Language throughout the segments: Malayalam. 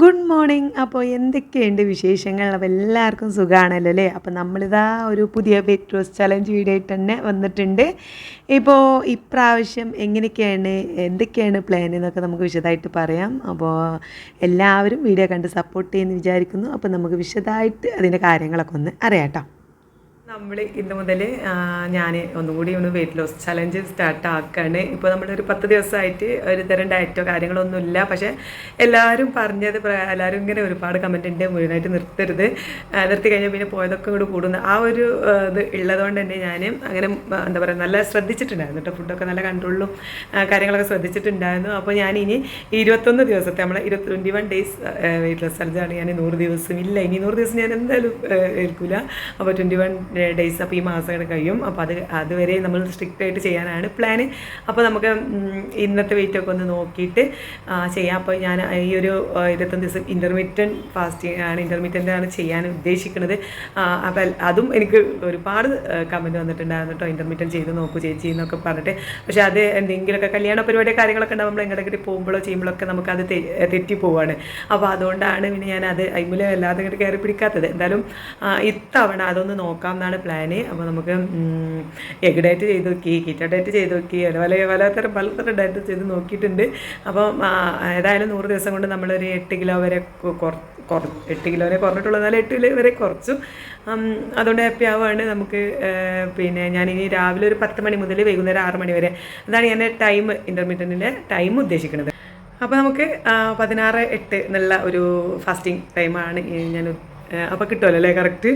Good morning. അപ്പോൾ എന്തൊക്കെയുണ്ട് വിശേഷങ്ങൾ? അപ്പോൾ എല്ലാവർക്കും സുഖമാണല്ലോ അല്ലേ? അപ്പോൾ നമ്മളിതാ ഒരു പുതിയ വെയിറ്റ് ലോസ് ചലഞ്ച് വീഡിയോ ആയിട്ട് തന്നെ വന്നിട്ടുണ്ട്. ഇപ്പോൾ ഇപ്രാവശ്യം എങ്ങനെയൊക്കെയാണ് എന്തൊക്കെയാണ് പ്ലാൻ എന്നൊക്കെ നമുക്ക് വിശദമായിട്ട് പറയാം. അപ്പോൾ എല്ലാവരും വീഡിയോ കണ്ട് സപ്പോർട്ട് ചെയ്യുമെന്ന് വിചാരിക്കുന്നു. അപ്പോൾ നമുക്ക് വിശദമായിട്ട് അതിന്റെ കാര്യങ്ങളൊക്കെ ഒന്ന് അറിയാം കേട്ടോ. നമ്മൾ ഇന്ന് മുതൽ ഞാൻ ഒന്നുകൂടി ഒന്ന് വെയിറ്റ് ലോസ് ചലഞ്ച് സ്റ്റാർട്ട് ആക്കുകയാണ് ഇപ്പോൾ നമ്മളൊരു പത്ത് ദിവസമായിട്ട് ഒരു തരം ഡയറ്റോ കാര്യങ്ങളൊന്നും ഇല്ല പക്ഷേ എല്ലാവരും പറഞ്ഞത് എല്ലാവരും ഇങ്ങനെ ഒരുപാട് കമന്റ് ഉണ്ട് മുഴുവനായിട്ട് നിർത്തരുത്. നിർത്തി കഴിഞ്ഞാൽ പിന്നെ പോയതൊക്കെ കൂടി കൂടുന്നു. ആ ഒരു ഇത് ഉള്ളതുകൊണ്ട് തന്നെ ഞാൻ അങ്ങനെ എന്താ പറയുക നല്ല ശ്രദ്ധിച്ചിട്ടുണ്ടായിരുന്നു കേട്ടോ ഫുഡൊക്കെ നല്ല കൺട്രോളിലും കാര്യങ്ങളൊക്കെ ശ്രദ്ധിച്ചിട്ടുണ്ടായിരുന്നു. അപ്പോൾ ഞാൻ ഇനി ഇരുപത്തൊന്ന് ദിവസത്തെ നമ്മളെ ഇരുപത്തി twenty one days weight loss ചലഞ്ചാണ് ഞാൻ നൂറ് ദിവസം ഇല്ല. ഇനി നൂറ് ദിവസം ഞാൻ എന്തായാലും ഏൽക്കില്ല ഏൽക്കൂല. അപ്പോൾ ട്വന്റി വൺ ഡേയ്സ് അപ്പോൾ ഈ മാസം കഴിയും. അപ്പോൾ അത് അതുവരെ നമ്മൾ സ്ട്രിക്റ്റ് ആയിട്ട് ചെയ്യാനാണ് പ്ലാൻ അപ്പോൾ നമുക്ക് ഇന്നത്തെ വെയിറ്റ് ഒക്കെ ഒന്ന് നോക്കിയിട്ട് ചെയ്യാം. അപ്പോൾ ഞാൻ ഈ ഒരു ഇരുപത്തൊന്ന് ദിവസം ഇന്റർമീഡിയന്റ് ഫാസ്റ്റിംഗ് ആണ് ഇന്റർമീഡിയന്റ് ആണ് ചെയ്യാൻ ഉദ്ദേശിക്കുന്നത്. അപ്പോൾ അതും എനിക്ക് ഒരുപാട് കമന്റ് വന്നിട്ടുണ്ടായിരുന്നു കേട്ടോ ഇന്റർമീഡിയന്റ് ചെയ്ത് നോക്കൂ ചേച്ചി എന്നൊക്കെ പറഞ്ഞിട്ട്. പക്ഷേ അത് എന്തെങ്കിലുമൊക്കെ കല്യാണ പരിപാടി കാര്യങ്ങളൊക്കെ ഉണ്ടാകുമ്പോൾ എങ്ങോട്ടൊക്കെ പോകുമ്പോഴോ ചെയ്യുമ്പോഴൊക്കെ നമുക്കത് തെറ്റിപ്പോവാണ് തെറ്റി പോവാണ്. അപ്പോൾ അതുകൊണ്ടാണ് പിന്നെ ഞാൻ അത് അയിമിൽ വല്ലാതെ ഇങ്ങോട്ട് കയറി പിടിക്കാത്തത്. എന്തായാലും ഇത്തവണ അതൊന്ന് നോക്കാം എന്നാണ് പ്ലാന് അപ്പോൾ നമുക്ക് എഗ് ഡയറ്റ് ചെയ്ത് നോക്കി കിറ്റ ഡയറ്റ് ചെയ്ത് നോക്കി അതുപോലെ പല പലതരം പലതരം ഡയറ്റ് ചെയ്ത് നോക്കിയിട്ടുണ്ട്. അപ്പോൾ ഏതായാലും നൂറ് ദിവസം കൊണ്ട് നമ്മളൊരു എട്ട് കിലോ വരെ കുറ എട്ട് കിലോ വരെ കുറഞ്ഞിട്ടുള്ളൂ എന്നാലും എട്ട് കിലോ വരെ കുറച്ചു. അതുകൊണ്ട് ഹാപ്പി ആവുകയാണ് നമുക്ക് പിന്നെ ഞാനിനി രാവിലെ ഒരു പത്ത് മണി മുതൽ വൈകുന്നേരം ആറ് മണി വരെ. അതാണ് ഞാൻ ടൈം ഇന്റർമീഡിയറ്റിന്റെ ടൈം ഉദ്ദേശിക്കുന്നത്. അപ്പോൾ നമുക്ക് പതിനാറ് എട്ട് എന്നുള്ള ഒരു ഫാസ്റ്റിംഗ് ടൈമാണ് ഞാൻ അപ്പോൾ കിട്ടുമല്ലോ അല്ലേ? കറക്റ്റ്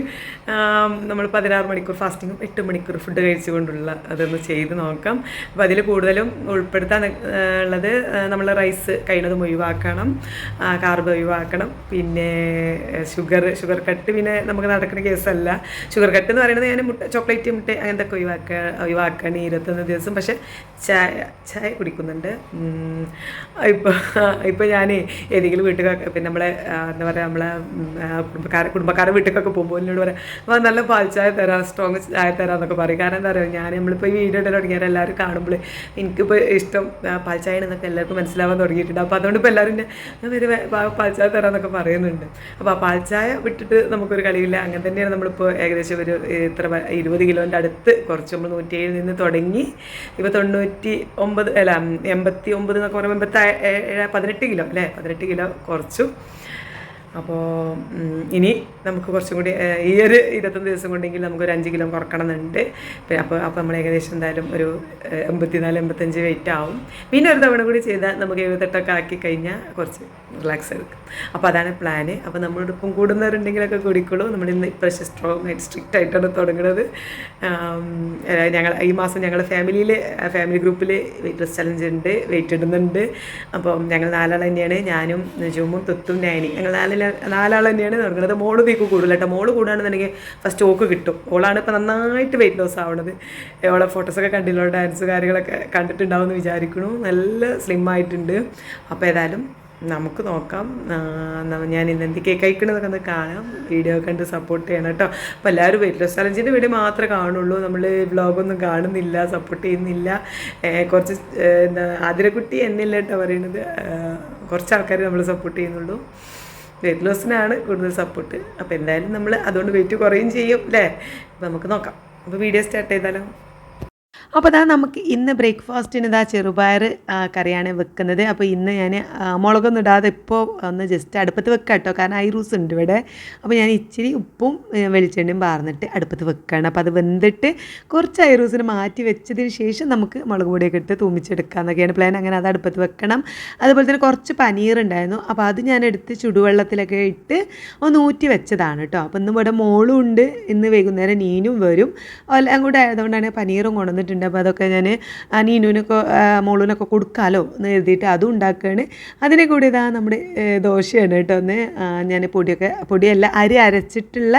നമ്മൾ പതിനാറ് മണിക്കൂർ ഫാസ്റ്റിങ്ങും എട്ട് മണിക്കൂർ ഫുഡ് കഴിച്ചുകൊണ്ടുള്ള അതൊന്ന് ചെയ്ത് നോക്കാം. അപ്പോൾ അതിൽ കൂടുതലും ഉൾപ്പെടുത്താൻ ഉള്ളത് നമ്മൾ റൈസ് കഴിയുന്നതും ഒഴിവാക്കണം കാർബ് ഒഴിവാക്കണം. പിന്നെ ഷുഗർ ഷുഗർ കട്ട് പിന്നെ നമുക്ക് നടക്കുന്ന കേസല്ല. ഷുഗർ കട്ട് എന്ന് പറയുന്നത് ഞാൻ മുട്ട ചോക്ലേറ്റ് മുട്ട അങ്ങനത്തെ ഒക്കെ ഒഴിവാക്കുക ഒഴിവാക്കണം ഈ ഇരുപത്തൊന്ന് ദിവസം. പക്ഷേ ചായ ചായ കുടിക്കുന്നുണ്ട്. ഇപ്പോൾ ഇപ്പോൾ ഞാൻ ഏതെങ്കിലും വീട്ടുകാർ പിന്നെ നമ്മളെ എന്താ പറയുക നമ്മളെ ആ, കുടുംബക്കാരെ കുടുംബക്കാരെ വീട്ടിലൊക്കെ പോകുമ്പോൾ എന്നോട് പറയാം നല്ല പാൽച്ചായ ചായ തരാം സ്ട്രോങ് ചായ തരാം എന്നൊക്കെ പറയും. കാരണം എന്താ പറയുക ഞാൻ നമ്മളിപ്പോൾ ഈ വീഡിയോ ഇട്ട് തുടങ്ങിയാൽ എല്ലാവരും കാണുമ്പോൾ എനിക്കിപ്പോൾ ഇഷ്ടം പാൽച്ചായ ചായ എന്നൊക്കെ എല്ലാവർക്കും മനസ്സിലാവാൻ തുടങ്ങിയിട്ടുണ്ട്. അപ്പോൾ അതുകൊണ്ട് ഇപ്പോൾ എല്ലാവരും എന്നെ, പാൽച്ചായ തരാമെന്നൊക്കെ പറയുന്നുണ്ട്. അപ്പോൾ ആ പാൽച്ചായ ചായ വിട്ടിട്ട് നമുക്കൊരു കളിയില്ല. അങ്ങനെ തന്നെയാണ് നമ്മളിപ്പോൾ ഏകദേശം ഒരു ഇത്ര ഇരുപത് കിലോന്റെ അടുത്ത് കുറച്ച് നമ്മൾ നൂറ്റി ഏഴിൽ നിന്ന് തുടങ്ങി ഇപ്പോൾ തൊണ്ണൂറ്റി ഒമ്പത് അല്ല എൺപത്തി ഒമ്പത് എന്നൊക്കെ പറയുമ്പോൾ എൺപത്തി പതിനെട്ട് കിലോ അല്ലേ? പതിനെട്ട് കിലോ കുറച്ചു. അപ്പോൾ ഇനി നമുക്ക് കുറച്ചും കൂടി ഈ ഒരു ഇരുപത്തൊന്ന് ദിവസം കൊണ്ടെങ്കിൽ നമുക്കൊരു അഞ്ച് കിലോ കുറക്കണം എന്നുണ്ട് അപ്പോൾ അപ്പോൾ നമ്മൾ ഏകദേശം എന്തായാലും ഒരു എൺപത്തിനാല് എൺപത്തഞ്ച് വെയിറ്റ് ആവും. പിന്നെ ഒരു തവണ കൂടി ചെയ്താൽ നമുക്ക് എഴുപത്തെട്ടൊക്കെ ആക്കി കഴിഞ്ഞാൽ കുറച്ച് റിലാക്സ് എടുക്കും അപ്പോൾ അതാണ് പ്ലാന് അപ്പോൾ നമ്മളോട് ഇപ്പം കൂടുന്നവരുണ്ടെങ്കിലൊക്കെ കൂടിക്കോളൂ നമ്മൾ ഇന്ന് ഇപ്രാവശ്യം സ്ട്രോങ് ആയിട്ട് സ്ട്രിക്റ്റ് ആയിട്ടാണ് തുടങ്ങുന്നത് ഞങ്ങൾ ഈ മാസം ഞങ്ങൾ ഫാമിലിയിൽ ഫാമിലി ഗ്രൂപ്പിൽ വെയിറ്റ് ലോസ് ചലഞ്ച് ഉണ്ട് വെയിറ്റ് ഇടുന്നുണ്ട്. അപ്പം ഞങ്ങൾ നാലാൾ തന്നെയാണ്. ഞാനും ജുമും തുത്തും നാനി. ഞങ്ങൾ നാലിൽ നാലാൾ തന്നെയാണ് നടക്കുന്നത്. മോൾ വീക്ക് കൂടുതൽ കേട്ടോ മോൾ കൂടുകയാണെന്നുണ്ടെങ്കിൽ ഫസ്റ്റ് ഓക്ക് കിട്ടും. ഓളാണ് ഇപ്പോൾ നന്നായിട്ട് വെയിറ്റ് ലോസ് ആവണത്. ഓളെ ഫോട്ടോസൊക്കെ കണ്ടില്ലോ? ഡാൻസ് കാര്യങ്ങളൊക്കെ കണ്ടിട്ടുണ്ടാവുമെന്ന് വിചാരിക്കണു. നല്ല സ്ലിം ആയിട്ടുണ്ട്. അപ്പോൾ ഏതായാലും നമുക്ക് നോക്കാം. ഞാൻ ഇന്ന് എന്തൊക്കെ കഴിക്കണതൊക്കെ ഒന്ന് കാണാം. വീഡിയോ കണ്ട് സപ്പോർട്ട് ചെയ്യണം കേട്ടോ അപ്പോൾ എല്ലാവരും വെയിറ്റ് ലോസ് ചലഞ്ചിന്റെ വീഡിയോ മാത്രമേ കാണുള്ളൂ. നമ്മൾ വ്ളോഗൊന്നും കാണുന്നില്ല സപ്പോർട്ട് ചെയ്യുന്നില്ല. കുറച്ച് എന്താ ആതിരക്കുട്ടി എന്നില്ല കേട്ടോ പറയുന്നത് കുറച്ച് ആൾക്കാർ നമ്മൾ സപ്പോർട്ട് ചെയ്യുന്നുള്ളൂ. വെയിറ്റ് ലോസിനാണ് കൂടുതൽ സപ്പോർട്ട് അപ്പോൾ എന്തായാലും നമ്മൾ അതുകൊണ്ട് വെയിറ്റ് കുറയും ചെയ്യും അല്ലേ നമുക്ക് നോക്കാം. അപ്പോൾ വീഡിയോ സ്റ്റാർട്ട് ചെയ്താലോ? അപ്പോൾ അതാ നമുക്ക് ഇന്ന് ബ്രേക്ക്ഫാസ്റ്റിന് ഇതാ ചെറുപയർ കറിയാണ് വെക്കുന്നത്. അപ്പോൾ ഇന്ന് ഞാൻ മുളകൊന്നും ഇടാതെ ഇപ്പോൾ ഒന്ന് ജസ്റ്റ് അടുപ്പത്ത് വെക്കാം കേട്ടോ കാരണം ഐറൂസ് ഉണ്ട് ഇവിടെ. അപ്പോൾ ഞാൻ ഇച്ചിരി ഉപ്പും വെളിച്ചെണ്ണയും പാർന്നിട്ട് അടുപ്പത്ത് വെക്കുകയാണ് അപ്പോൾ അത് വെന്തിട്ട് കുറച്ച് ഐറൂസിന് മാറ്റി വെച്ചതിന് ശേഷം നമുക്ക് മുളക് പൊടിയൊക്കെ ഇട്ട് തൂമിച്ചെടുക്കാം എന്നൊക്കെയാണ് പ്ലാൻ. അങ്ങനെ അത് അടുപ്പത്ത് വെക്കണം. അതുപോലെ തന്നെ കുറച്ച് പനീർ ഉണ്ടായിരുന്നു. അപ്പോൾ അത് ഞാൻ എടുത്ത് ചുടുവെള്ളത്തിലൊക്കെ ഇട്ട് ഒന്ന് ഊറ്റി വെച്ചതാണ് കേട്ടോ അപ്പോൾ ഇന്ന് ഇവിടെ മോളും ഉണ്ട്. ഇന്ന് വൈകുന്നേരം നീനും വരും. എല്ലാം കൂടെ ആയതുകൊണ്ടാണ് പനീറും കൊണ്ടുവന്നിട്ടുണ്ട്. അപ്പോൾ അതൊക്കെ ഞാൻ നീനുവിനൊക്കെ ആ, മോളൂനൊക്കെ കൊടുക്കാമല്ലോ എന്ന് എഴുതിയിട്ട് അതും ഉണ്ടാക്കുകയാണ്. അതിനെ കൂടി ഇതാ നമ്മുടെ ദോശയാണ് കേട്ടോ ഒന്ന് ഞാൻ പൊടിയൊക്കെ പൊടിയല്ല അരി അരച്ചിട്ടുള്ള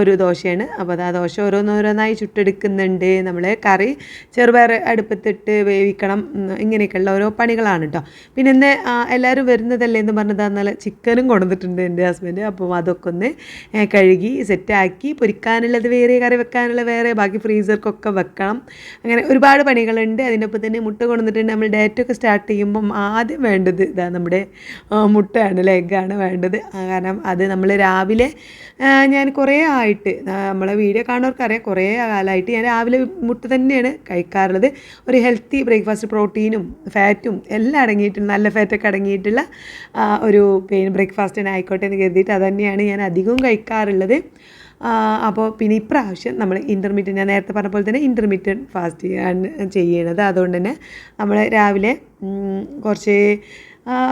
ഒരു ദോശയാണ്. അപ്പോൾ അത് ആ ദോശ ഓരോന്നോരോന്നായി ചുട്ടെടുക്കുന്നുണ്ട്. നമ്മൾ കറി ചെറുപയർ അടുപ്പത്തിട്ട് വേവിക്കണം. ഇങ്ങനെയൊക്കെയുള്ള ഓരോ പണികളാണ് കേട്ടോ. പിന്നെ ഇന്ന് എല്ലാവരും വരുന്നതല്ലേ എന്ന് പറഞ്ഞതാ നല്ല ചിക്കനും കൊണ്ടുവന്നിട്ടുണ്ട് എന്റെ ഹസ്ബൻഡ്. അപ്പോൾ അതൊക്കെ ഒന്ന് കഴുകി സെറ്റാക്കി പൊരിക്കാനുള്ളത് വേറെ കറി വെക്കാനുള്ള വേറെ ബാക്കി ഫ്രീസർക്കൊക്കെ വെക്കണം. അങ്ങനെ ഒരുപാട് പണികളുണ്ട്. അതിന്റെ ഒപ്പം തന്നെ മുട്ട കൊണ്ടുവന്നിട്ടുണ്ട് നമ്മൾ ഡയറ്റ് ഒക്കെ സ്റ്റാർട്ട് ചെയ്യുമ്പം ആദ്യം വേണ്ടത് ഇതാ നമ്മുടെ മുട്ടയാണ് ലെഗാണ് വേണ്ടത്. കാരണം അത് നമ്മൾ രാവിലെ ഞാൻ കുറേ ആയിട്ട് നമ്മളെ വീഡിയോ കാണുന്നവർക്കറിയാം കുറേ കാലമായിട്ട് ഞാൻ രാവിലെ മുട്ട തന്നെയാണ് കഴിക്കാറുള്ളത്. ഒരു ഹെൽത്തി ബ്രേക്ക്ഫാസ്റ്റ് പ്രോട്ടീനും ഫാറ്റും എല്ലാം അടങ്ങിയിട്ടുള്ള നല്ല ഫാറ്റൊക്കെ അടങ്ങിയിട്ടുള്ള ഒരു പിന്നെ ബ്രേക്ക്ഫാസ്റ്റിനായിക്കോട്ടെ എന്ന് കരുതിയിട്ട് അത് തന്നെയാണ് ഞാൻ അധികവും കഴിക്കാറുള്ളത്. അപ്പോൾ പിന്നെ ഇപ്രാവശ്യം നമ്മൾ ഇന്റർമീഡിയറ്റ് ഞാൻ നേരത്തെ പറഞ്ഞ പോലെ തന്നെ ഇന്റർമീഡിയറ്റ് ഫാസ്റ്റ് ആണ് ചെയ്യണത്. അതുകൊണ്ട് തന്നെ നമ്മൾ രാവിലെ കുറച്ച്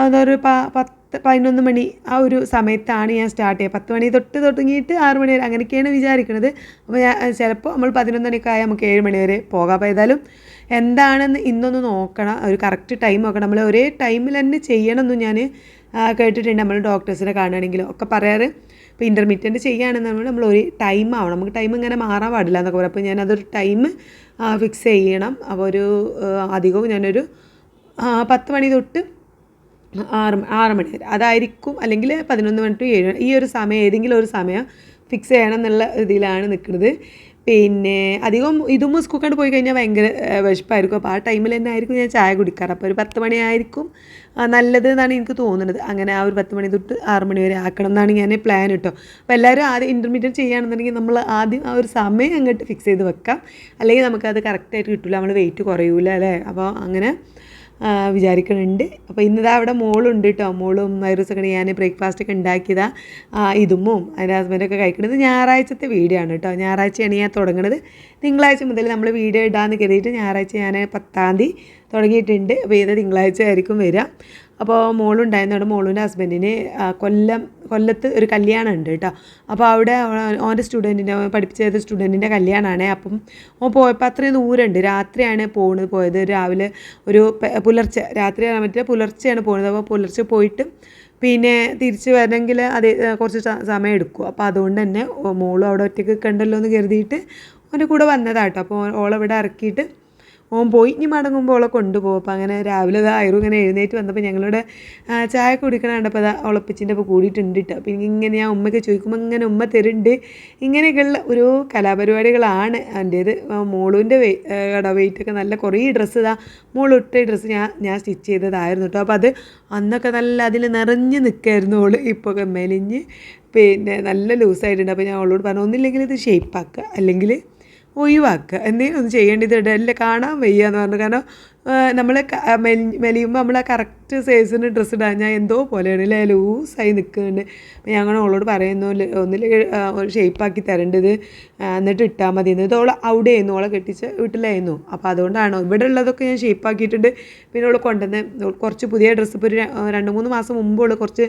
അതൊരു പ പത്ത് പതിനൊന്ന് മണി ആ ഒരു സമയത്താണ് ഞാൻ സ്റ്റാർട്ട് ചെയ്യുക. പത്ത് മണി തൊട്ട് തുടങ്ങിയിട്ട് ആറ് മണി വരെ അങ്ങനെയൊക്കെയാണ് വിചാരിക്കുന്നത് അപ്പോൾ ഞാൻ ചിലപ്പോൾ നമ്മൾ പതിനൊന്ന് മണിയൊക്കെ ആയാൽ നമുക്ക് ഏഴ് മണി വരെ പോകാം. അപ്പോൾ ഏതായാലും എന്താണെന്ന് ഇന്നൊന്ന് നോക്കണം. ഒരു കറക്റ്റ് ടൈം നോക്കണം. നമ്മൾ ഒരേ ടൈമിൽ തന്നെ ചെയ്യണമെന്നും ഞാൻ കേട്ടിട്ടുണ്ട്. നമ്മൾ ഡോക്ടേഴ്സിനെ കാണുകയാണെങ്കിലും ഒക്കെ പറയാറ്. ഇപ്പോൾ ഇന്റർമീഡിയറ്റ് ചെയ്യുകയാണെന്ന് നമ്മൾ ഒരു ടൈം ആവണം. നമുക്ക് ടൈം ഇങ്ങനെ മാറാൻ പാടില്ല എന്നൊക്കെ പറയും. അപ്പോൾ ഞാനതൊരു ടൈം ഫിക്സ് ചെയ്യണം. അപ്പോൾ ഒരു അധികവും ഞാനൊരു പത്ത് മണി തൊട്ട് ആറ് ആറ് മണി വരെ. അതായിരിക്കും അല്ലെങ്കിൽ പതിനൊന്ന് മണി ടു ഏഴ് ഈ ഒരു സമയം ഏതെങ്കിലും ഒരു സമയം ഫിക്സ് ചെയ്യണം എന്നുള്ള ഇതിലാണ് നിൽക്കുന്നത് പിന്നെ അധികം ഇതും സ്കൂക്കാണ്ട് കണ്ട് പോയി കഴിഞ്ഞാൽ ഭയങ്കര വിശപ്പായിരിക്കും. അപ്പോൾ ആ ടൈമിൽ തന്നെ ആയിരിക്കും ഞാൻ ചായ കുടിക്കാറ്. അപ്പോൾ ഒരു പത്ത് മണിയായിരിക്കും നല്ലത് എന്നാണ് എനിക്ക് തോന്നുന്നത്. അങ്ങനെ ആ ഒരു പത്ത് മണി തൊട്ട് ആറ് മണി വരെ ആക്കണം എന്നാണ് ഞാൻ പ്ലാൻ കേട്ടോ അപ്പോൾ എല്ലാവരും ആദ്യം ഇന്റർമീഡിയറ്റ് ചെയ്യുകയാണെന്നുണ്ടെങ്കിൽ നമ്മൾ ആദ്യം ആ ഒരു സമയം അങ്ങോട്ട് ഫിക്സ് ചെയ്ത് വെക്കാം. അല്ലെങ്കിൽ നമുക്കത് കറക്റ്റായിട്ട് കിട്ടില്ല നമ്മൾ വെയിറ്റ് കുറയൂല അല്ലേ? അപ്പോൾ അങ്ങനെ വിചാരിക്കുന്നുണ്ട് അപ്പോൾ ഇന്നിതാ അവിടെ മോളുണ്ട് കേട്ടോ മോളും വൈറസൊക്കെ ഞാൻ ബ്രേക്ക്ഫാസ്റ്റ് ഒക്കെ ഉണ്ടാക്കിയതാ ഇതുമ്മും അതിന്റെ ഹസ്ബൻഡൊക്കെ കഴിക്കുന്നത് ഞായറാഴ്ചത്തെ വീഡിയോ ആണ് കേട്ടോ. ഞായറാഴ്ചയാണ് ഞാൻ തുടങ്ങുന്നത് തിങ്കളാഴ്ച മുതൽ നമ്മൾ വീഡിയോ ഇടാമെന്ന് കരുതിയിട്ട് ഞായറാഴ്ച ഞാൻ പത്താം തീയതി തുടങ്ങിയിട്ടുണ്ട്. അപ്പോൾ ഏത് തിങ്കളാഴ്ച ആയിരിക്കും വരിക. അപ്പോൾ മോളുണ്ടായിരുന്നവിടെ മോളുവിന്റെ ഹസ്ബൻഡിന് കൊല്ലം കൊല്ലത്ത് ഒരു കല്യാണം ഉണ്ട് കേട്ടോ. അപ്പോൾ അവിടെ അവ- ഓന്റെ സ്റ്റുഡന്റിന്റെ പഠിപ്പിച്ച സ്റ്റുഡന്റിന്റെ കല്യാണമാണ് അപ്പം ഓൻ പോയപ്പോൾ അത്രയും ദൂരമുണ്ട്. രാത്രിയാണ് പോകുന്നത് പോയത്. രാവിലെ ഒരു പുലർച്ചെ രാത്രിയാണ് പറ്റില്ല. പുലർച്ചെയാണ് പോകുന്നത് അപ്പോൾ പുലർച്ചെ പോയിട്ട് പിന്നെ തിരിച്ച് വരണമെങ്കിൽ അത് കുറച്ച് സമയം എടുക്കും. അപ്പോൾ അതുകൊണ്ട് തന്നെ മോളും അവിടെ ഒറ്റയ്ക്ക് നിൽക്കണ്ടല്ലോ എന്ന് കരുതിയിട്ട് ഓന്റെ കൂടെ വന്നതാട്ടോ അപ്പോൾ ഓ- ഓളവിടെ ഇറക്കിയിട്ട് ഓൻ പോയി. ഇനി മടങ്ങുമ്പോൾ അവളെ കൊണ്ടുപോകും അപ്പോൾ അങ്ങനെ രാവിലെ അത് ആയിരം ഇങ്ങനെ എഴുന്നേറ്റ് വന്നപ്പോൾ ഞങ്ങളുടെ ചായ കുടിക്കണ കണ്ടപ്പോൾ അത് ഒളപ്പിച്ചിന്റെ അപ്പോൾ കൂടിയിട്ടുണ്ട് കേട്ടോ അപ്പോൾ ഇങ്ങനെ ഞാൻ ഉമ്മയ്ക്ക് ചോദിക്കുമ്പോൾ ഇങ്ങനെ ഉമ്മ തരുന്നുണ്ട്. ഇങ്ങനെയൊക്കെയുള്ള ഒരു കലാപരിപാടികളാണ് എന്റേത് മോളുവിന്റെ വെ കട വെയിറ്റൊക്കെ നല്ല കുറേ ഡ്രസ്സ് ഇതാ മോളിട്ട ഡ്രസ്സ് ഞാൻ ഞാൻ സ്റ്റിച്ച് ചെയ്തതായിരുന്നു കേട്ടോ അപ്പോൾ അത് അന്നൊക്കെ നല്ല അതിൽ നിറഞ്ഞ് നിൽക്കായിരുന്നു ഓൾ. ഇപ്പോൾ മെലിഞ്ഞ് പിന്നെ നല്ല ലൂസായിട്ടുണ്ട് അപ്പോൾ ഞാൻ അവളോട് പറഞ്ഞു ഒന്നില്ലെങ്കിൽ ഇത് ഷേപ്പാക്കുക അല്ലെങ്കിൽ ഒഴിവാക്കുക. എന്തെങ്കിലും ഒന്ന് ചെയ്യേണ്ടത് ഇടല്ല കാണാൻ വയ്യ എന്ന് പറഞ്ഞു. കാരണം നമ്മൾ മെലിയുമ്പോൾ നമ്മൾ ആ കറക്റ്റ് സൈസിന് ഡ്രസ്സ് ഇടാൻ ഞാൻ എന്തോ പോലെയാണ്. അല്ലേ ലൂസായി നിൽക്കുന്നുണ്ട് ഞാൻ ഞങ്ങൾ അവളോട് പറയുന്നു ഒന്നിൽ ഒരു ഷേപ്പാക്കി തരേണ്ടത് ആ, എന്നിട്ട് ഇട്ടാൽ മതി. എന്ന് ഇത് ഓളെ അവിടെ ആയിരുന്നു ഓളെ കെട്ടിച്ച് വീട്ടിലായിരുന്നു. അപ്പോൾ അതുകൊണ്ടാണ് ഇവിടെ ഉള്ളതൊക്കെ ഞാൻ ഷേപ്പാക്കിയിട്ടുണ്ട് പിന്നെ ഓൾ കൊണ്ടുവന്ന് കുറച്ച് പുതിയ ഡ്രസ്സ് ഇപ്പോൾ ഒരു രണ്ട് മൂന്ന് മാസം മുമ്പ് ഓൾ കുറച്ച്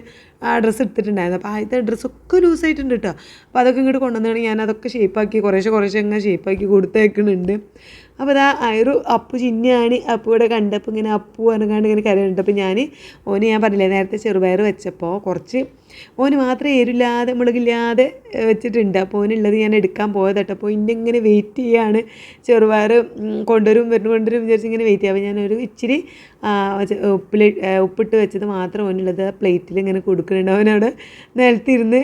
ഡ്രസ്സ് എടുത്തിട്ടുണ്ടായിരുന്നു. അപ്പോൾ ആദ്യത്തെ ഡ്രസ്സൊക്കെ ലൂസായിട്ടുണ്ട് കേട്ടോ അപ്പോൾ അതൊക്കെ ഇങ്ങോട്ട് കൊണ്ടുവന്നാണ് ഞാൻ അതൊക്കെ ഷേപ്പാക്കി കുറേശ്ശെ കുറേശ്ശെ ഇങ്ങനെ ഷേപ്പാക്കി കൊടുത്തേക്കുന്നുണ്ട് അപ്പോൾ ഇതാ അയറു അപ്പു ചിന്നയാണ് അപ്പൂടെ കണ്ടപ്പോൾ ഇങ്ങനെ അപ്പു പറഞ്ഞാണ്ട് ഇങ്ങനെ കരയുന്നുണ്ട്. അപ്പോൾ ഞാൻ ഓന് ഞാൻ പറഞ്ഞില്ലേ നേരത്തെ ചെറുപയർ വെച്ചപ്പോൾ കുറച്ച് ഓന് മാത്രമേ എരില്ലാതെ മുളകില്ലാതെ വെച്ചിട്ടുണ്ട്. അപ്പോൾ ഓനുള്ളത് ഞാൻ എടുക്കാൻ പോയതട്ടോ അപ്പോൾ ഇന്നെ ഇങ്ങനെ വെയിറ്റ് ചെയ്യാണ്. ചെറുപയർ കൊണ്ടുവരും വരുന്ന കൊണ്ടുവരും വിചാരിച്ച് ഇങ്ങനെ വെയിറ്റ് ചെയ്യാം. അപ്പോൾ ഞാനൊരു ഇച്ചിരി ഉപ്പിൽ ഉപ്പിട്ട് വെച്ചത് മാത്രം ഓനുള്ളത് പ്ലേറ്റിൽ ഇങ്ങനെ കൊടുക്കുന്നുണ്ട്. അവനവിടെ നിലത്തിരുന്ന്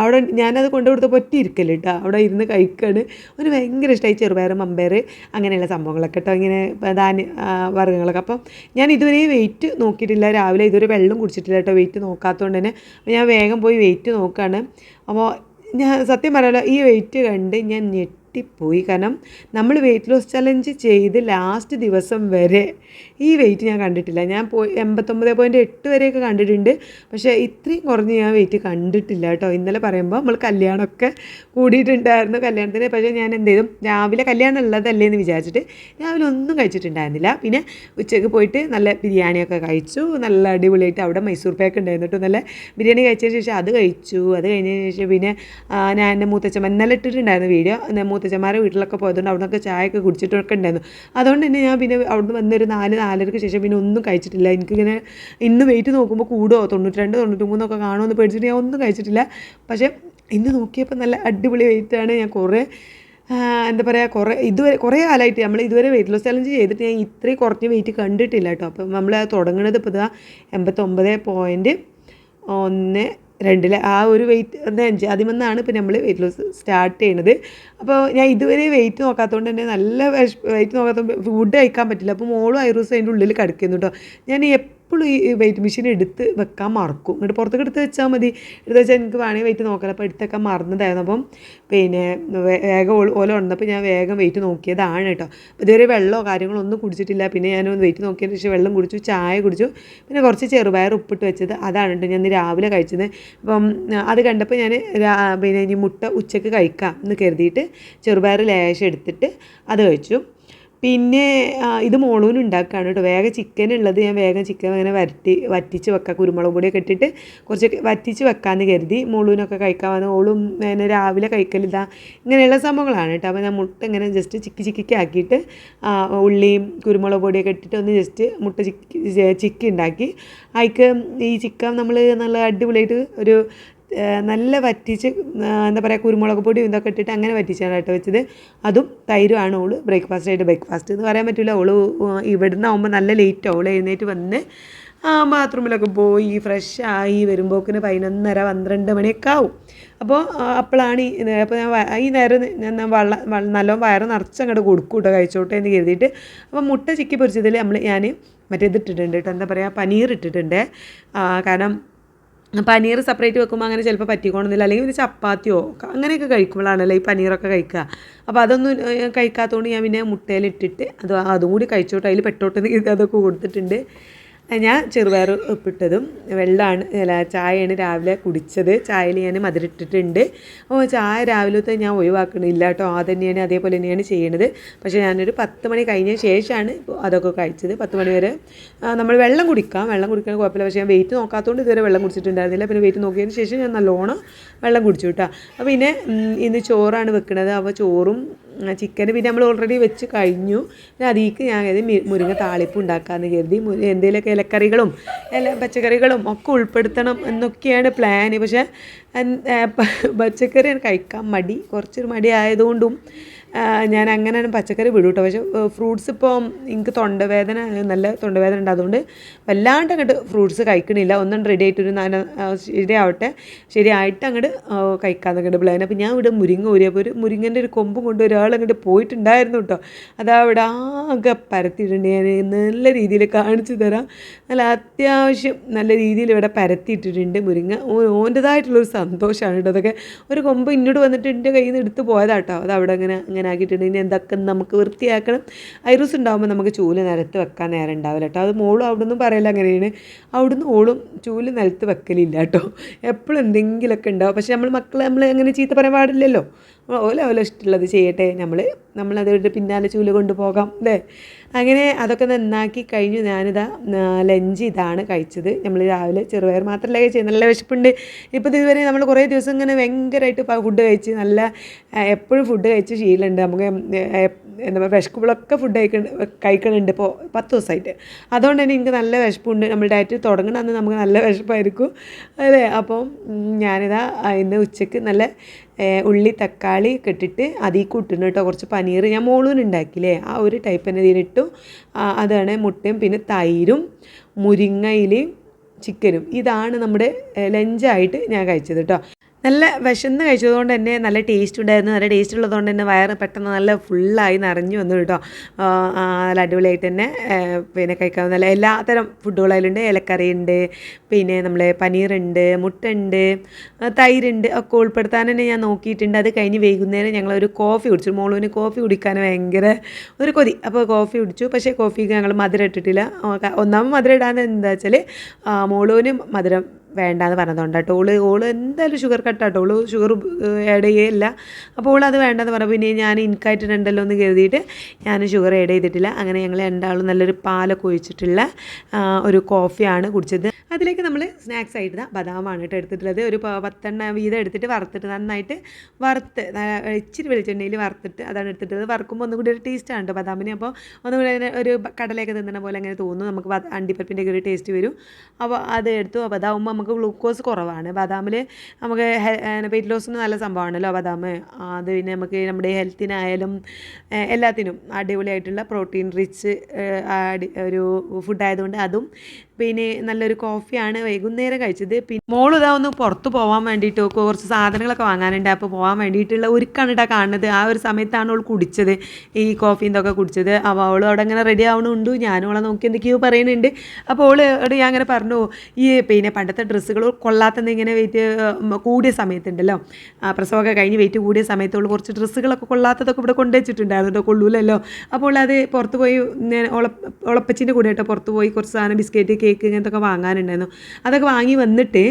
അവിടെ ഞാനത് കൊണ്ടു കൊടുത്തപ്പോൾ ഒറ്റ ഇരിക്കൽ കേട്ടോ അവിടെ ഇരുന്ന് കഴിക്കുകയാണ് അവന് ഭയങ്കര ഇഷ്ടമായി ചെറുപയർ മമ്പയർ അങ്ങനെയുള്ള സംഭവങ്ങളൊക്കെ കേട്ടോ ഇങ്ങനെ ധാന്യ ആ, വർഗങ്ങളൊക്കെ. അപ്പം ഞാൻ ഇതുവരെ വെയിറ്റ് നോക്കിയിട്ടില്ല. രാവിലെ ഇതുവരെ വെള്ളം കുടിച്ചിട്ടില്ല കേട്ടോ വെയിറ്റ് നോക്കാത്തതുകൊണ്ട് തന്നെ. ഞാൻ വേഗം പോയി വെയിറ്റ് നോക്കുകയാണ് അപ്പോൾ ഞാൻ സത്യം പറയാലോ ഈ വെയിറ്റ് കണ്ട് ഞാൻ ഞെട്ടിപ്പോയി കാരണം നമ്മൾ വെയിറ്റ് ലോസ് ചലഞ്ച് ചെയ്ത് ലാസ്റ്റ് ദിവസം വരെ ഈ വെയിറ്റ് ഞാൻ കണ്ടിട്ടില്ല. ഞാൻ പോയി എൺപത്തൊമ്പത് പോയിന്റ് എട്ട് വരെയൊക്കെ കണ്ടിട്ടുണ്ട്. പക്ഷേ ഇത്രയും കുറഞ്ഞ് ഞാൻ വെയിറ്റ് കണ്ടിട്ടില്ല കേട്ടോ. ഇന്നലെ പറയുമ്പോൾ നമ്മൾ കല്യാണമൊക്കെ കൂടിയിട്ടുണ്ടായിരുന്നു കല്യാണത്തിന്. പക്ഷേ ഞാൻ എന്ത് ചെയ്തു? രാവിലെ കല്യാണം ഉള്ളതല്ലേ എന്ന് വിചാരിച്ചിട്ട് രാവിലെ ഒന്നും കഴിച്ചിട്ടുണ്ടായിരുന്നില്ല. പിന്നെ ഉച്ചയ്ക്ക് പോയിട്ട് നല്ല ബിരിയാണിയൊക്കെ കഴിച്ചു. നല്ല അടിപൊളിയായിട്ട് അവിടെ മൈസൂർ പാക്ക് ഉണ്ടായിരുന്നു കേട്ടോ. നല്ല ബിരിയാണി കഴിച്ചതിന് ശേഷം അത് കഴിച്ചു. അത് കഴിഞ്ഞതിന് ശേഷം പിന്നെ ഞാൻ എന്റെ മൂത്തച്ഛൻ ഇന്നലെ ഇട്ടിട്ടുണ്ടായിരുന്നു വീഡിയോ. മൂത്തച്ഛന്മാരെ വീട്ടിലൊക്കെ പോയതുകൊണ്ട് അവിടെ നിന്നൊക്കെ ചായയൊക്കെ കുടിച്ചിട്ടൊക്കെ ഉണ്ടായിരുന്നു. അതുകൊണ്ട് തന്നെ ഞാൻ പിന്നെ അവിടുന്ന് വന്നൊരു നാല് നാലരക്ക് ശേഷം പിന്നെ ഒന്നും കഴിച്ചിട്ടില്ല. എനിക്കിങ്ങനെ ഇന്ന് വെയിറ്റ് നോക്കുമ്പോൾ കൂടുമോ തൊണ്ണൂറ്റി രണ്ട് തൊണ്ണൂറ്റി മൂന്നൊക്കെ കാണുമോ എന്ന് പേടിച്ചിട്ട് ഞാൻ ഒന്നും കഴിച്ചിട്ടില്ല. പക്ഷേ ഇന്ന് നോക്കിയപ്പോൾ നല്ല അടിപൊളി വെയിറ്റാണ് ഞാൻ കുറേ എന്താ പറയുക കുറേ ഇതുവരെ കുറേ കാലമായിട്ട് നമ്മൾ ഇതുവരെ വെയിറ്റ് ലോസ് ചലഞ്ച് ചെയ്തിട്ട് ഞാൻ ഇത്രയും കുറഞ്ഞ വെയിറ്റ് കണ്ടിട്ടില്ല കേട്ടോ. അപ്പം നമ്മൾ തുടങ്ങുന്നത് ഇപ്പോൾ ഇതാ എൺപത്തൊമ്പത് പോയിന്റ് ഒന്ന് രണ്ടിൽ ആ ഒരു വെയിറ്റ് ഒന്ന് അഞ്ച് അതിൽ നിന്നാണ് ഇപ്പോൾ നമ്മൾ വെയിറ്റ് ലോസ് സ്റ്റാർട്ട് ചെയ്യണത്. അപ്പോൾ ഞാൻ ഇതുവരെ വെയിറ്റ് നോക്കാത്തതുകൊണ്ട് തന്നെ നല്ല വെയിറ്റ് നോക്കാത്ത ഫുഡ് കഴിക്കാൻ പറ്റില്ല. അപ്പോൾ മോളും ഐറൂസും അതിന്റെ ഉള്ളിൽ കിടക്കുന്നു കേട്ടോ ഞാൻ എപ്പോഴും ഈ വെയിറ്റ് മെഷീൻ എടുത്ത് വെക്കാൻ മറക്കും. എന്നിട്ട് പുറത്തേക്ക് എടുത്ത് വെച്ചാൽ മതി. എടുത്ത് വെച്ചാൽ എനിക്ക് വേണമെങ്കിൽ വെയിറ്റ് നോക്കാം. അപ്പോൾ എടുത്തൊക്കെ മറന്നതായിരുന്നു. അപ്പം പിന്നെ വേഗം ഓല ഉണ്ടപ്പോൾ ഞാൻ വേഗം വെയിറ്റ് നോക്കിയതാണ് കേട്ടോ. അപ്പോൾ ഇതുവരെ വെള്ളമോ കാര്യങ്ങളോ ഒന്നും കുടിച്ചിട്ടില്ല. പിന്നെ ഞാൻ വെയിറ്റ് നോക്കിയതിന് ശേഷം വെള്ളം കുടിച്ചു ചായ കുടിച്ചു. പിന്നെ കുറച്ച് ചെറുപയർ ഉപ്പിട്ട് വെച്ചത് അതാണ് കേട്ടോ ഞാൻ രാവിലെ കഴിച്ചത്. അപ്പം അത് കണ്ടപ്പോൾ ഞാൻ പിന്നെ ഇനി മുട്ട ഉച്ചയ്ക്ക് കഴിക്കാം എന്ന് കരുതിയിട്ട് ചെറുപയർ ലേശം എടുത്തിട്ട് അത് കഴിച്ചു. പിന്നെ ഇത് മോളൂന് ഉണ്ടാക്കുകയാണ് കേട്ടോ. വേഗം ചിക്കൻ ഉള്ളത് ഞാൻ വേഗം ചിക്കൻ അങ്ങനെ വരട്ടി വറ്റിച്ച് വെക്കാം. കുരുമുളക് പൊടിയൊക്കെ ഇട്ടിട്ട് കുറച്ച് വറ്റിച്ച് വെക്കാമെന്ന് കരുതി മോളൂനൊക്കെ കഴിക്കാൻ വന്ന് ഓളും പിന്നെ രാവിലെ കഴിക്കലിതാ ഇങ്ങനെയുള്ള സംഭവങ്ങളാണ് കേട്ടോ. അപ്പോൾ ഞാൻ മുട്ട ഇങ്ങനെ ജസ്റ്റ് ചിക്കി ചിക്കിക്ക് ആക്കിയിട്ട് ഉള്ളിയും കുരുമുളക് പൊടിയൊക്കെ ഇട്ടിട്ട് ഒന്ന് ജസ്റ്റ് മുട്ട ചിക്കി ചിക്കി ഉണ്ടാക്കി. അതിക്ക് ഈ ചിക്കൻ നമ്മൾ നല്ല അടിപൊളിയായിട്ട് ഒരു നല്ല വറ്റിച്ച് എന്താ പറയുക കുരുമുളക് പൊടിയും ഇതൊക്കെ ഇട്ടിട്ട് അങ്ങനെ വറ്റിച്ചാണ് കേട്ടോ വെച്ചത്. അതും തൈരുമാണ് ഓൾ ബ്രേക്ക്ഫാസ്റ്റ് ആയിട്ട് ബ്രേക്ക്ഫാസ്റ്റ് എന്ന് പറയാൻ പറ്റില്ല ഓൾ ഇവിടുന്ന് ആകുമ്പോൾ നല്ല ലേറ്റ്. ഓൾ എഴുന്നേറ്റ് വന്ന് ബാത്റൂമിലൊക്കെ പോയി ഫ്രഷ് ആയി വരുമ്പോക്കിന് പതിനൊന്നര പന്ത്രണ്ട് മണിയൊക്കെ ആവും. അപ്പോൾ അപ്പോഴാണ് ഈ അപ്പോൾ ഞാൻ ഈ നേരം ഞാൻ വെള്ളം നല്ലോണം വയറ് നിറച്ച് അങ്ങോട്ട് കൊടുക്കും കേട്ടോ കഴിച്ചോട്ടെ എന്ന് കരുതിയിട്ട്. അപ്പോൾ മുട്ട ചിക്കി പൊരിച്ചതിൽ നമ്മൾ ഞാൻ മറ്റേത് ഇട്ടിട്ടുണ്ട് കേട്ടോ. എന്താ പറയുക പനീർ ഇട്ടിട്ടുണ്ട്. കാരണം പനീർ സെപ്പറേറ്റ് വെക്കുമ്പോൾ അങ്ങനെ ചിലപ്പോൾ പറ്റിക്കോണമെന്നില്ല അല്ലെങ്കിൽ പിന്നെ ചപ്പാത്തിയോ അങ്ങനെയൊക്കെ കഴിക്കുമ്പോഴാണല്ലോ ഈ പനീറൊക്കെ കഴിക്കുക. അപ്പോൾ അതൊന്നും കഴിക്കാത്തതുകൊണ്ട് ഞാൻ പിന്നെ മുട്ടയിലിട്ടിട്ട് അത് അതും കൂടി കഴിച്ചോട്ടെ. അതിൽ പെട്ടോട്ടെന്ന് അതൊക്കെ കൊടുത്തിട്ടുണ്ട്. ഞാൻ ചെറുപയർ ഉപ്പിട്ടതും വെള്ളമാണ് അല്ല ചായയാണ് രാവിലെ കുടിച്ചത്. ചായയിൽ ഞാൻ മധുരിട്ടിട്ടുണ്ട്. അപ്പോൾ ചായ രാവിലത്തെ ഞാൻ ഒഴിവാക്കണില്ല കേട്ടോ. അത് തന്നെയാണ് അതേപോലെ തന്നെയാണ് ചെയ്യണത്. പക്ഷേ ഞാനൊരു പത്ത് മണി കഴിഞ്ഞ ശേഷമാണ് അതൊക്കെ കഴിച്ചത്. പത്ത് മണി വരെ നമ്മൾ വെള്ളം കുടിക്കാം. വെള്ളം കുടിക്കാൻ കുഴപ്പമില്ല. പക്ഷേ ഞാൻ വെയിറ്റ് നോക്കാത്തതുകൊണ്ട് ഇതുവരെ വെള്ളം കുടിച്ചിട്ടുണ്ടായിരുന്നില്ല. പിന്നെ വെയിറ്റ് നോക്കിയതിന് ശേഷം ഞാൻ നല്ലോണം വെള്ളം കുടിച്ചു കേട്ടോ. അപ്പോൾ പിന്നെ ഇന്ന് ചോറാണ് വെക്കുന്നത് അപ്പോൾ ചോറും ചിക്കൻ പിന്നെ നമ്മൾ ഓൾറെഡി വെച്ച് കഴിഞ്ഞു. പിന്നെ അതിലേക്ക് ഞാൻ കരുതി മുരിങ്ങ താളിപ്പ് ഉണ്ടാക്കാമെന്ന് കരുതി. എന്തെങ്കിലുമൊക്കെ ഇലക്കറികളും എല്ലാ പച്ചക്കറികളും ഒക്കെ ഉൾപ്പെടുത്തണം എന്നൊക്കെയാണ് പ്ലാൻ പക്ഷേ പച്ചക്കറി കഴിക്കാൻ മടി. കുറച്ചൊരു മടി ആയതുകൊണ്ടും ഞാൻ അങ്ങനെ പച്ചക്കറി വിടും കേട്ടോ പക്ഷേ ഫ്രൂട്ട്സ് ഇപ്പോൾ എനിക്ക് തൊണ്ടവേദന നല്ല തൊണ്ടവേദന ഉണ്ട് അതുകൊണ്ട് വല്ലാണ്ട് അങ്ങോട്ട് ഫ്രൂട്ട്സ് കഴിക്കണില്ല. ഒന്നും റെഡി ആയിട്ട് ഒരു നല്ല ശരിയാവട്ടെ. ശരിയായിട്ട് അങ്ങോട്ട് കഴിക്കാന്ന് അങ്ങോട്ട് പ്ലാൻ അപ്പോൾ ഞാൻ ഇവിടെ മുരിങ്ങ ഊരിയപ്പോൾ ഒരു മുരിങ്ങന്റെ ഒരു കൊമ്പ് കൊണ്ട് ഒരാൾ അങ്ങോട്ട് പോയിട്ടുണ്ടായിരുന്നു കേട്ടോ അതാ അവിടെ ആകെ പരത്തിയിട്ടുണ്ട്. ഞാൻ നല്ല രീതിയിൽ കാണിച്ചു തരാം. നല്ല അത്യാവശ്യം നല്ല രീതിയിൽ ഇവിടെ പരത്തിയിട്ടിട്ടുണ്ട് മുരിങ്ങ. ഓന്റെതായിട്ടുള്ളൊരു സന്തോഷമാണ് കേട്ടോ അതൊക്കെ ഒരു കൊമ്പ് ഇന്നോട് വന്നിട്ട് എന്റെ കയ്യിൽ നിന്ന് എടുത്ത് പോയതാട്ടോ അത് അവിടെ അങ്ങനെ അങ്ങനെ ആക്കിയിട്ടുണ്ട് ഇനി എന്തൊക്കെ നമുക്ക് വൃത്തിയാക്കണം. ഐറൂസ് ഉണ്ടാകുമ്പോൾ നമുക്ക് ചൂൽ നിലത്ത് വെക്കാൻ നേരം ഉണ്ടാവില്ല കേട്ടോ അത് മോളും അവിടെ നിന്നും പറയല അങ്ങനെയാണ്. അവിടുന്ന് ഓളും ചൂൽ നിലത്ത് വെക്കലില്ല കേട്ടോ എപ്പോഴും എന്തെങ്കിലുമൊക്കെ ഉണ്ടാവും. പക്ഷേ നമ്മൾ മക്കളെ നമ്മൾ അങ്ങനെ ചീത്ത പറയാൻ പാടില്ലല്ലോ. ഓല ഓല ഇഷ്ടമുള്ളത് ചെയ്യട്ടെ. നമ്മൾ നമ്മളതിന്റെ പിന്നാലെ ചൂൽ കൊണ്ടുപോകാം അല്ലേ അങ്ങനെ അതൊക്കെ നന്നാക്കി കഴിഞ്ഞു. ഞാനിതാ ലഞ്ച് ഇതാണ് കഴിച്ചത്. നമ്മൾ രാവിലെ ചെറുപയർ മാത്രമല്ല കഴിച്ചത്. നല്ല വിശപ്പുണ്ട്. ഇപ്പോൾ ഇതുവരെ നമ്മൾ കുറേ ദിവസം ഇങ്ങനെ ഭയങ്കരമായിട്ട് ഫുഡ് കഴിച്ച് നല്ല എപ്പോഴും ഫുഡ് കഴിച്ച് ശീലമുണ്ട്. നമുക്ക് എന്താ പറയുക വിശക്കുമ്പോഴൊക്കെ ഫുഡ് കഴിക്കണ കഴിക്കണുണ്ട് ഇപ്പോൾ പത്ത് ദിവസമായിട്ട് അതുകൊണ്ട് തന്നെ എനിക്ക് നല്ല വിശപ്പുണ്ട്. നമ്മൾ ഡയറ്റ് തുടങ്ങണ അന്ന് നമുക്ക് നല്ല വിശപ്പായിരിക്കും. അല്ലേ? അപ്പം ഉം, ഞാനിതാ ഇന്ന് ഉച്ചയ്ക്ക് നല്ല ഉള്ളി തക്കാളി ഒക്കെ ഇട്ടിട്ട് അതിൽ കൂട്ടുന്നു കേട്ടോ. കുറച്ച് പനീർ ഞാൻ മോളൂന് ഉണ്ടാക്കിയില്ലേ? ആ ഒരു ടൈപ്പ് തന്നെ ഇതിലിട്ടു അതാണ് മുട്ടയും പിന്നെ തൈരും മുരിങ്ങയിലയും ചിക്കനും ഇതാണ് നമ്മുടെ ലഞ്ചായിട്ട് ഞാൻ കഴിച്ചത് കേട്ടോ. നല്ല വിശന്ന് കഴിച്ചതുകൊണ്ട് തന്നെ നല്ല ടേസ്റ്റ് ഉണ്ടായിരുന്നു. നല്ല ടേസ്റ്റ് ഉള്ളതുകൊണ്ട് തന്നെ വയറ് പെട്ടെന്ന് നല്ല ഫുള്ളായി നിറഞ്ഞു വന്നു കേട്ടോ. നല്ല അടിപൊളിയായിട്ട് തന്നെ പിന്നെ കഴിക്കാൻ നല്ല എല്ലാത്തരം ഫുഡുകളും അതിലുണ്ട് ഇലക്കറി ഉണ്ട് പിന്നെ നമ്മളെ പനീറുണ്ട് മുട്ട ഉണ്ട് തൈരുണ്ട് ഒക്കെ ഉൾപ്പെടുത്താൻ തന്നെ ഞാൻ നോക്കിയിട്ടുണ്ട്. അത് കഴിഞ്ഞ് വൈകുന്നേരം ഞങ്ങൾ ഒരു കോഫി കുടിച്ചു. മോളൂന് കോഫി കുടിക്കാൻ ഭയങ്കര ഒരു കൊതി. അപ്പോൾ കോഫി കുടിച്ചു. പക്ഷേ കോഫിക്ക് ഞങ്ങൾ മധുരം ഇട്ടിട്ടില്ല. ഒന്നാമത് മധുരം ഇടാൻ എന്താ വെച്ചാൽ മോളൂന് മധുരം വേണ്ടാന്ന് പറഞ്ഞതുകൊണ്ട് കേട്ടോ. ഓൾ ഓൾ എന്തായാലും ഷുഗർ കട്ടാട്ടോ ഓൾ ഷുഗർ ആഡ് ചെയ്യല്ല അപ്പോൾ ഓൾ അത് വേണ്ടെന്ന് പറഞ്ഞു. പിന്നെ ഞാൻ ഇൻകായിട്ടുണ്ടല്ലോ എന്ന് കരുതിയിട്ട് ഞാൻ ഷുഗർ ആഡ് ചെയ്തിട്ടില്ല. അങ്ങനെ ഞങ്ങൾ രണ്ടാളും നല്ലൊരു പാലൊക്കെ ഒഴിച്ചിട്ടുള്ള ഒരു കോഫിയാണ് കുടിച്ചത്. അതിലേക്ക് നമ്മൾ സ്നാക്സ് ആയിട്ട് ബദാമാണ് കേട്ടോ എടുത്തിട്ടുള്ളത്. ഒരു പത്തെണ്ണ വീതം എടുത്തിട്ട് വറുത്തിട്ട് നന്നായിട്ട് വറുത്ത് ഇച്ചിരി വെളിച്ചെണ്ണയിൽ വറുത്തിട്ട് അതാണ് എടുത്തിട്ടത് വറുക്കുമ്പോൾ ഒന്നുകൂടി ഒരു ടേസ്റ്റാണ് കേട്ടോ ബദാമിന്. അപ്പോൾ ഒന്നുകൂടി അതിന് ഒരു കടലയൊക്കെ തിന്നണ പോലെ അങ്ങനെ തോന്നുന്നു നമുക്ക് അണ്ടിപ്പരിപ്പിന്റെ ഒക്കെ ഒരു ടേസ്റ്റ് വരും. അപ്പോൾ അത് എടുത്തു. അപ്പോൾ അതാവുമ്പോൾ നമുക്ക് ഗ്ലൂക്കോസ് കുറവാണ്. ബദാമിൽ നമുക്ക് വെയിറ്റ് ലോസിന് നല്ല സംഭവമാണല്ലോ ബദാം അത് പിന്നെ നമുക്ക് നമ്മുടെ ഹെൽത്തിനായാലും എല്ലാത്തിനും അടിപൊളിയായിട്ടുള്ള പ്രോട്ടീൻ റിച്ച് ഒരു ഫുഡ് ആയതുകൊണ്ട് അതും പിന്നെ നല്ലൊരു കോഫിയാണ് വൈകുന്നേരം കഴിച്ചത്. പിന്നെ മോൾ ഒന്ന് പുറത്ത് പോകാൻ വേണ്ടിയിട്ട് കുറച്ച് സാധനങ്ങളൊക്കെ വാങ്ങാനുണ്ട്. അപ്പോൾ പോകാൻ വേണ്ടിയിട്ടുള്ള ഒരുക്കാണ് ഇട്ടാ കാണുന്നത്. ആ ഒരു സമയത്താണ് അവൾ കുടിച്ചത്. ഈ കോഫി ഇതൊക്കെ കുടിച്ചത്. അപ്പോൾ അവൾ അവിടെ അങ്ങനെ റെഡി ആവണുണ്ട്. ഞാനും അവളെ നോക്കി എന്തൊക്കെയോ പറയുന്നുണ്ട്. അപ്പോൾ അവൾ അവിടെ ഞാൻ അങ്ങനെ പറഞ്ഞു ഈ പിന്നെ പണ്ടത്തെ ഡ്രസ്സുകൾ കൊള്ളാത്തത് ഇങ്ങനെ വെയിറ്റ് കൂടിയ സമയത്തുണ്ടല്ലോ. പ്രസവമൊക്കെ കഴിഞ്ഞ് വെയിറ്റ് കൂടിയ സമയത്ത് അവൾ കുറച്ച് ഡ്രസ്സുകളൊക്കെ കൊള്ളാത്തതൊക്കെ ഇവിടെ കൊണ്ടുവച്ചിട്ടുണ്ടായിരുന്നു കേട്ടോ കൊള്ളൂലല്ലോ. അപ്പോൾ അത് പുറത്ത് പോയി ഞാൻ ഒളപ്പച്ചിന്റെ കൂടെ കേട്ടോ പുറത്ത് പോയി കുറച്ച് സാധനം ബിസ്ക്കറ്റ് കേക്ക് ഇങ്ങനത്തെ ഒക്കെ വാങ്ങാനുണ്ടായിരുന്നു. അതൊക്കെ വാങ്ങി വന്നിട്ട്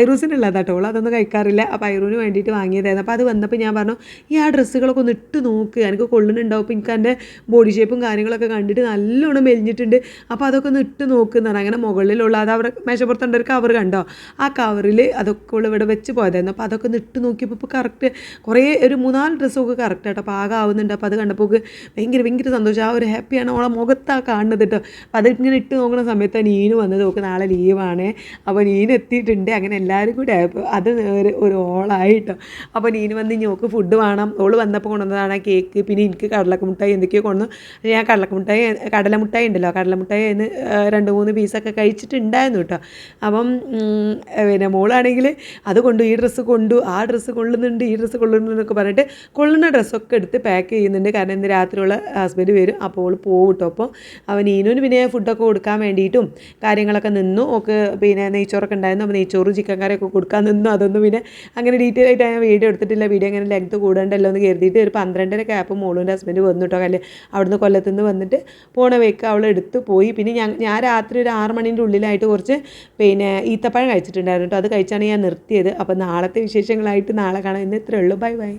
ഐറൂസിനുള്ളതാ കേട്ടോ ഓൾ അതൊന്നും കഴിക്കാറില്ല. അപ്പോൾ ഐറൂന് വേണ്ടിയിട്ട് വാങ്ങിയതായിരുന്നു. അപ്പോൾ അത് വന്നപ്പോൾ ഞാൻ പറഞ്ഞു ഈ ആ ഡ്രസ്സുകളൊക്കെ ഒന്ന് ഇട്ട് നോക്ക്. എനിക്ക് കൊള്ളുന്നുണ്ടാവും. അപ്പോൾ എനിക്ക് എന്റെ ബോഡി ഷേപ്പും കാര്യങ്ങളൊക്കെ കണ്ടിട്ട് നല്ലോണം മെലിഞ്ഞിട്ടുണ്ട്. അപ്പോൾ അതൊക്കെ ഒന്ന് ഇട്ട് നോക്കുന്നതാണ് അങ്ങനെ മുകളിലുള്ള അത് അവിടെ മേശപ്പുറത്തുണ്ട് ഒരു കവർ കണ്ടോ? ആ കവറിൽ അതൊക്കെ ഉള്ള ഇവിടെ വെച്ച് പോയതായിരുന്നു. അപ്പോൾ അതൊക്കെ ഒന്ന് ഇട്ട് നോക്കിയപ്പോൾ ഇപ്പോൾ കറക്റ്റ് കുറേ ഒരു മൂന്നാൽ ഡ്രസ്സൊക്കെ കറക്റ്റ് ആട്ടോ. ആകാവുന്നുണ്ട് അപ്പോൾ അത് കണ്ടപ്പോൾ ഭയങ്കര ഭയങ്കര സന്തോഷം. ആ ഒരു ഹാപ്പിയാണ് ഓളെ മുഖത്താണ് കാണുന്നത് കേട്ടോ അപ്പോൾ അതിങ്ങനെ ഇട്ട് നോക്കുന്ന സമയത്താണ് നീന് വന്നത് നോക്ക് നാളെ ലീവാണ് അപ്പോൾ നീന് എത്തിയിട്ടുണ്ട്. അങ്ങനെ എല്ലാവരും കൂടെ ആയപ്പോൾ അത് ഒരു ഒരു ഓളായിട്ടോ. അപ്പോൾ നീന് വന്ന് ഞോക്ക് ഫുഡ് വേണം. ഓൾ വന്നപ്പോൾ കൊണ്ടുവന്നതാണ് കേക്ക് പിന്നെ എനിക്ക് കടലക്ക മുട്ടായി എന്തൊക്കെയോ കൊണ്ടുവന്നു. ഞാൻ കടലക്ക മുട്ടായി കടല മുട്ടായി ഉണ്ടല്ലോ. കടല മുട്ടായി അതിന് രണ്ട് മൂന്ന് പീസൊക്കെ കഴിച്ചിട്ടുണ്ടായിരുന്നു കേട്ടോ അപ്പം പിന്നെ മോളാണെങ്കിൽ അത് കൊണ്ടു ഈ ഡ്രസ്സ് കൊണ്ടു ആ ഡ്രസ്സ് കൊള്ളുന്നുണ്ട് ഈ ഡ്രസ്സ് കൊള്ളുന്നുണ്ടെന്നൊക്കെ പറഞ്ഞിട്ട് കൊള്ളുന്ന ഡ്രസ്സൊക്കെ എടുത്ത് പാക്ക് ചെയ്യുന്നുണ്ട്. കാരണം ഇന്ന് രാത്രിയുള്ള ഹസ്ബൻഡ് വരും. അപ്പോൾ ഓൾ പോകും കേട്ടോ അപ്പോൾ അവൻ ഈനോന് പിന്നെ ഫുഡൊക്കെ കൊടുക്കാൻ വേണ്ടിയിട്ടും കാര്യങ്ങളൊക്കെ നിന്നു. ഒക്കെ പിന്നെ നെയ്ച്ചോറൊക്കെ ഉണ്ടായിരുന്നു. അപ്പോൾ നെയ്ച്ചോറും ചിക്കൻ കറിയൊക്കെ കൊടുക്കാൻ നിന്നു. അതൊന്നും പിന്നെ അങ്ങനെ ഡീറ്റെയിൽ ആയിട്ട് ഞാൻ വീഡിയോ എടുത്തിട്ടില്ല. വീഡിയോ അങ്ങനെ ലെങ്ത് കൂടണ്ടല്ലോ എന്ന് കരുതിയിട്ട് ഒരു പന്ത്രണ്ടര ക്യാപ്പ് മോളൂന്റെ ഹസ്ബൻഡ് വന്നിട്ടോ അല്ലെ അവിടുന്ന് കൊല്ലത്തു നിന്ന് വന്നിട്ട് പോണ വേക്ക് അവൾ എടുത്ത് പോയി. പിന്നെ ഞാൻ ഞാൻ രാത്രി ഒരു ആറ് മണീന്റെ ഉള്ളിലായിട്ട് കുറച്ച് പിന്നെ ഈത്തപ്പഴം കഴിച്ചിട്ടുണ്ടായിരുന്നു കേട്ടോ അത് കഴിച്ചാണ് ഞാൻ നിർത്തിയത്. അപ്പോൾ നാളത്തെ വിശേഷങ്ങളായിട്ട് നാളെ കാണാം. ഇന്ന് ഇത്രയേ ഉള്ളൂ. Bye bye.